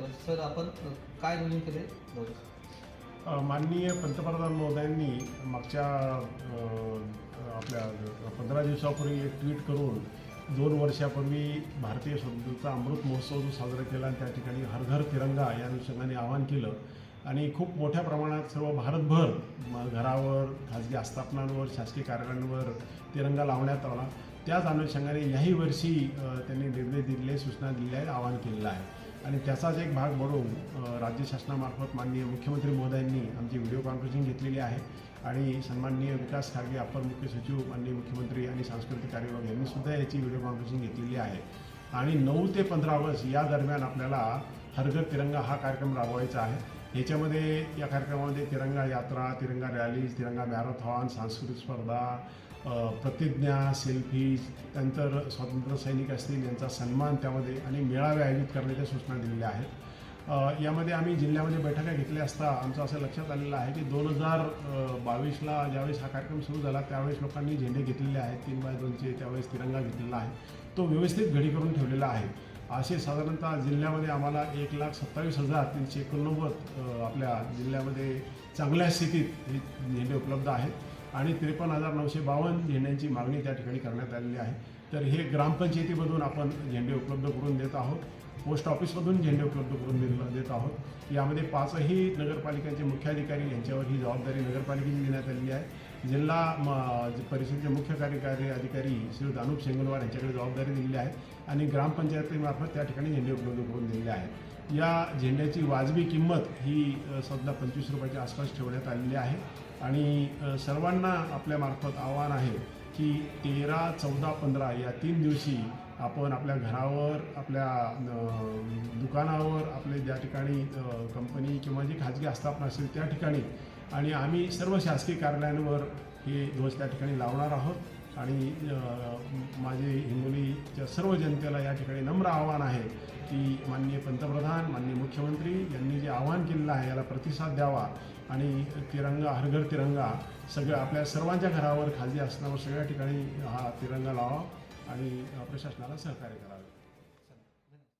Sir आपण काय नोंदणी केले? माननीय पंतप्रधान महोदयांनी मागच्या आपल्या पंधरा दिवसापूर्वी एक ट्विट करून दोन वर्षापूर्वी भारतीय स्वातंत्र्याचा अमृत महोत्सव जो साजरा केला आणि त्या ठिकाणी हर घर तिरंगा या अनुषंगाने आवाहन केलं. आणि खूप मोठ्या प्रमाणात सर्व भारतभर घरावर खाजगी आस्थापनांवर शासकीय कार्यालयांवर तिरंगा लावण्यात आला. त्याच अनुषंगाने याही वर्षी त्यांनी निर्णय दिले सूचना दिल्या आहेत आवाहन केलेलं आहे. आणि त्याचाच एक भाग म्हणून राज्य शासनामार्फत माननीय मुख्यमंत्री महोदयांनी आमची व्हिडिओ कॉन्फरन्सिंग घेतलेली आहे आणि सन्माननीय विकास खारगे अप्पर मुख्य सचिव माननीय मुख्यमंत्री आणि सांस्कृतिक कार्य विभाग यांनी सुद्धा याची व्हिडिओ कॉन्फरन्सिंग घेतलेली आहे. आणि नऊ ते पंधरा ऑगस्ट या दरम्यान आपल्याला हरघर तिरंगा हा कार्यक्रम राबवायचा आहे. याच्यामध्ये या कार्यक्रमामध्ये तिरंगा यात्रा तिरंगा रॅलीज तिरंगा मॅरेथॉन सांस्कृतिक स्पर्धा प्रतिज्ञा सेल्फीज त्यानंतर स्वातंत्र्य सैनिक असतील यांचा सन्मान त्यामध्ये आणि मेळावे आयोजित करण्याच्या सूचना दिलेल्या आहेत. यामध्ये आम्ही जिल्ह्यामध्ये बैठका घेतल्या असता आमचं असं लक्षात आलेलं आहे की दोन हजार बावीसला ज्यावेळेस हा कार्यक्रम सुरू झाला त्यावेळेस लोकांनी झेंडे घेतलेले आहेत तीन बाय दोनचे त्यावेळेस तिरंगा घेतलेला आहे. तो व्यवस्थित घडी करून ठेवलेला आहे. असे साधारणतः जिल्ह्यामध्ये आम्हाला एक लाख सत्तावीस हजार तीनशे एकोणनव्वद आपल्या जिल्ह्यामध्ये चांगल्या स्थितीत हे झेंडे उपलब्ध आहेत. आणि त्रेपन्न हजार नऊशे बावन्न झेंड्यांची मागणी त्या ठिकाणी करण्यात आलेली आहे. तर हे ग्रामपंचायतीमधून आपण झेंडे उपलब्ध करून देत आहोत. पोस्ट ऑफिसमधून झेंडे उपलब्ध करून देत आहोत. यामध्ये पाचही नगरपालिकांचे मुख्याधिकारी यांच्यावर ही जबाबदारी नगरपालिकेची देण्यात आलेली आहे. जिल्हा म- परिषदेचे मुख्य कार्यकारी अधिकारी श्री दानूप शेंगलवार यांच्याकडे जबाबदारी दिलेली आहे आणि ग्रामपंचायतीमार्फत त्या ठिकाणी झेंडे उपलब्ध करून दिलेले आहेत. या झेंड्याची वाजवी किंमत ही सध्या पंचवीस रुपयाच्या आसपास ठेवण्यात आलेली आहे. आणि सर्वांना आपल्यामार्फत आव्हान आहे की तेरा चौदा पंधरा या तीन दिवशी आपण आपल्या घरावर आपल्या दुकानावर आपले ज्या ठिकाणी कंपनी किंवा जी खाजगी आस्थापना असेल त्या ठिकाणी आणि आम्ही सर्व शासकीय कार्यालयांवर हे ध्वज त्या ठिकाणी लावणार आहोत. आणि माझे त्या सर्व जनतेला या ठिकाणी नम्र आव्हान आहे की माननीय पंतप्रधान माननीय मुख्यमंत्री यांनी जे आव्हान केलेलं आहे याला प्रतिसाद द्यावा आणि तिरंगा हरघर तिरंगा सगळं आपल्या सर्वांच्या घरावर खाजगी असणावर सगळ्या ठिकाणी हा तिरंगा लावा आणि प्रशासनाला सहकार्य करावे.